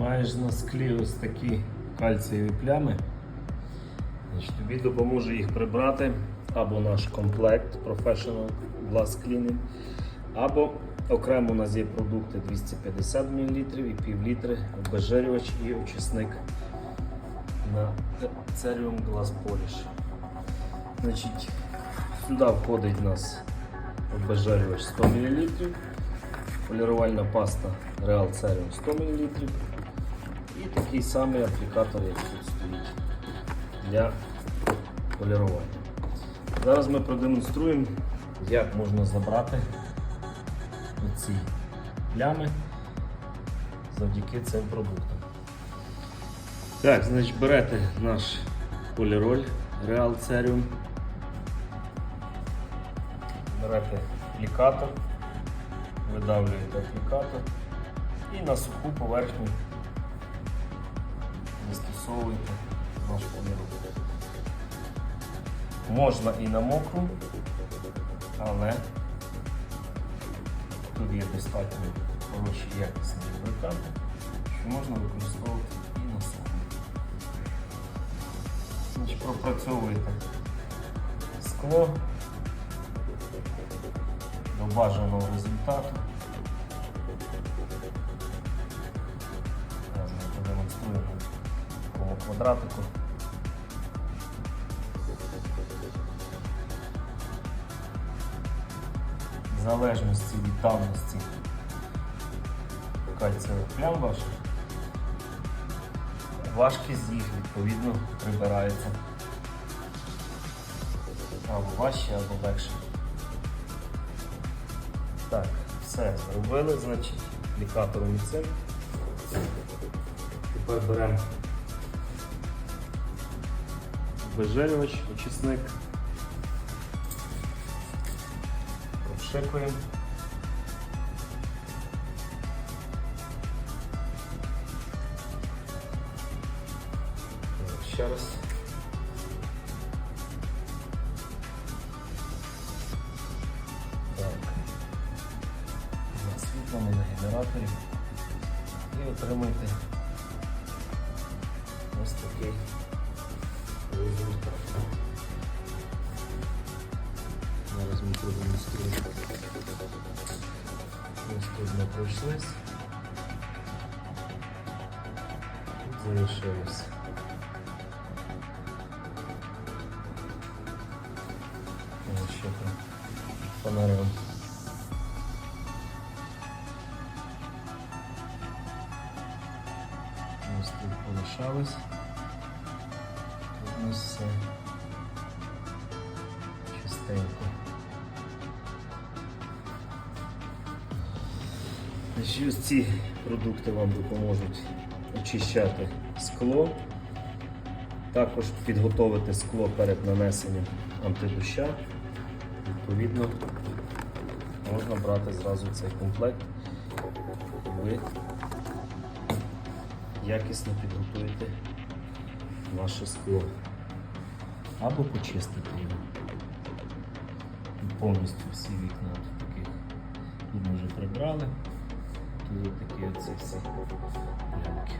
Маєш на склі ось такі кальцієві плями. Значить, тобі допоможе їх прибрати або наш комплект Professional Glass Cleaning, або окремо у нас є продукти 250 мл і пів літри, обезжирювач і очисник на Cerium Glass Polish. Значить, сюди входить у нас обезжирювач 100 мл, полірувальна паста Real Cerium 100 мл і такий самий аплікатор, як тут стоїть для полірування. Зараз ми продемонструємо, як можна забрати ці плями завдяки цим продуктам. Так, значить берете наш поліроль Real Cerium, берете аплікатор, видавлюєте аплікатор і на суху поверхню застосовуєте наш поліроль. Можна і на мокру, але тут є достатньо хороші якісні лубриканти, що можна використовувати і на. Значить, пропрацьовуєте скло до бажаного результату. Квадратику. В залежності від давності кальцієвих плям ваших, важкість їх відповідно прибирається або важче, або легше. Так, все зробили, значить, аплікатором і цим. Тепер беремо обезжирювач, очисник, обшикуємо. Ще. Так. На на генераторі. І отримуєте ось такий. Зараз ми продемонструємо. Ось тут ми пройшлись. Тут залишилось. Ось ще там фонарем. Ось тут полишалось. Все чистенько. Ось ці продукти вам допоможуть очищати скло, також підготовити скло перед нанесенням антидуща. Відповідно, можна брати зразу цей комплект, і ви якісно підготуєте ваше скло або почистити його. І Повністю всі вікна от таких тут ми вже прибрали. Тут такі оці всі плямки.